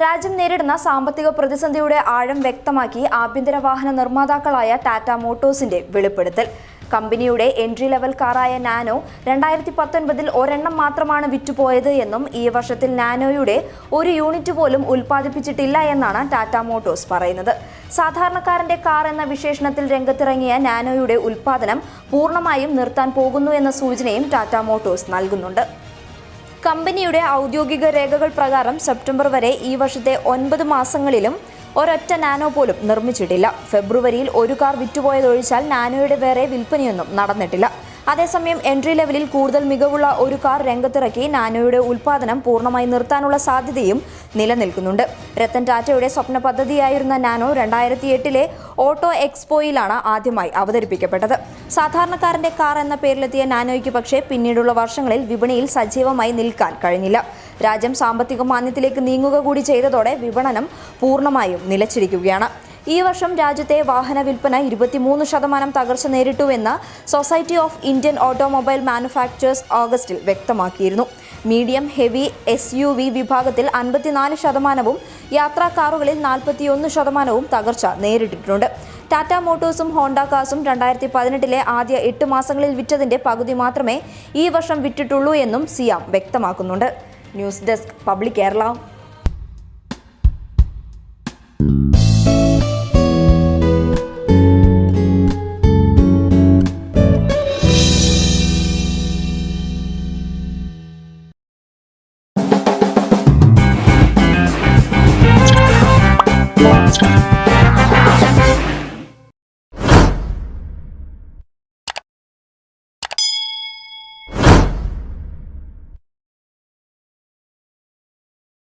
രാജ്യം നേരിടുന്ന സാമ്പത്തിക പ്രതിസന്ധിയുടെ ആഴം വ്യക്തമാക്കി ആഭ്യന്തര വാഹന നിർമ്മാതാക്കളായ ടാറ്റ മോട്ടോഴ്സിന്റെ വെളിപ്പെടുത്തൽ. കമ്പനിയുടെ എൻട്രി ലെവൽ കാറായ നാനോ രണ്ടായിരത്തി പത്തൊൻപതിൽ ഒരെണ്ണം മാത്രമാണ് വിറ്റുപോയത് എന്നും ഈ വർഷത്തിൽ നാനോയുടെ ഒരു യൂണിറ്റ് പോലും ഉൽപ്പാദിപ്പിച്ചിട്ടില്ല എന്നാണ് ടാറ്റ മോട്ടോഴ്സ് പറയുന്നത്. സാധാരണക്കാരന്റെ കാർ എന്ന വിശേഷണത്തിൽ രംഗത്തിറങ്ങിയ നാനോയുടെ ഉൽപ്പാദനം പൂർണമായും നിർത്താൻ പോകുന്നു എന്ന സൂചനയും ടാറ്റ മോട്ടോഴ്സ് നൽകുന്നുണ്ട്. കമ്പനിയുടെ ഔദ്യോഗിക രേഖകൾ പ്രകാരം സെപ്റ്റംബർ വരെ ഈ വർഷത്തെ ഒൻപത് മാസങ്ങളിലും ഒരൊറ്റ നാനോ പോലും നിർമ്മിച്ചിട്ടില്ല. ഫെബ്രുവരിയിൽ ഒരു കാർ വിറ്റുപോയതൊഴിച്ചാൽ നാനോയുടെ വേറെ വിൽപ്പനയൊന്നും നടന്നിട്ടില്ല. അതേസമയം എൻട്രി ലെവലിൽ കൂടുതൽ മികവുള്ള ഒരു കാർ രംഗത്തിറക്കി നാനോയുടെ ഉൽപ്പാദനം പൂർണമായി നിർത്താനുള്ള സാധ്യതയും നിലനിൽക്കുന്നുണ്ട്. രത്തൻ ടാറ്റയുടെ സ്വപ്ന പദ്ധതിയായിരുന്ന നാനോ രണ്ടായിരത്തി എട്ടിലെ ഓട്ടോ എക്സ്പോയിലാണ് ആദ്യമായി അവതരിപ്പിക്കപ്പെട്ടത്. സാധാരണക്കാരന്റെ കാർ എന്ന പേരിലെത്തിയ നാനോയ്ക്ക് പക്ഷേ പിന്നീടുള്ള വർഷങ്ങളിൽ വിപണിയിൽ സജീവമായി നിൽക്കാൻ കഴിഞ്ഞില്ല. രാജ്യം സാമ്പത്തിക മാന്യത്തിലേക്ക് നീങ്ങുക കൂടി ചെയ്തതോടെ വിപണനം പൂർണമായും നിലച്ചിരിക്കുകയാണ്. ഈ വർഷം രാജ്യത്തെ വാഹന വിൽപ്പന ഇരുപത്തിമൂന്ന് ശതമാനം തകർച്ച നേരിട്ടുവെന്ന് society of Indian automobile manufacturers ഓഗസ്റ്റിൽ വ്യക്തമാക്കിയിരുന്നു. Medium heavy S U V വിഭാഗത്തിൽ അൻപത്തിനാല് ശതമാനവും യാത്രാ കാറുകളിൽ നാൽപ്പത്തിയൊന്ന് ശതമാനവും തകർച്ച നേരിട്ടിട്ടുണ്ട്. ടാറ്റ മോട്ടോഴ്സും ഹോണ്ട കാസും രണ്ടായിരത്തി പതിനെട്ടിലെ ആദ്യ എട്ട് മാസങ്ങളിൽ വിറ്റതിന്റെ പകുതി മാത്രമേ ഈ വർഷം വിറ്റിട്ടുള്ളൂ എന്നും സിയാം വ്യക്തമാക്കുന്നുണ്ട്. News desk public Kerala.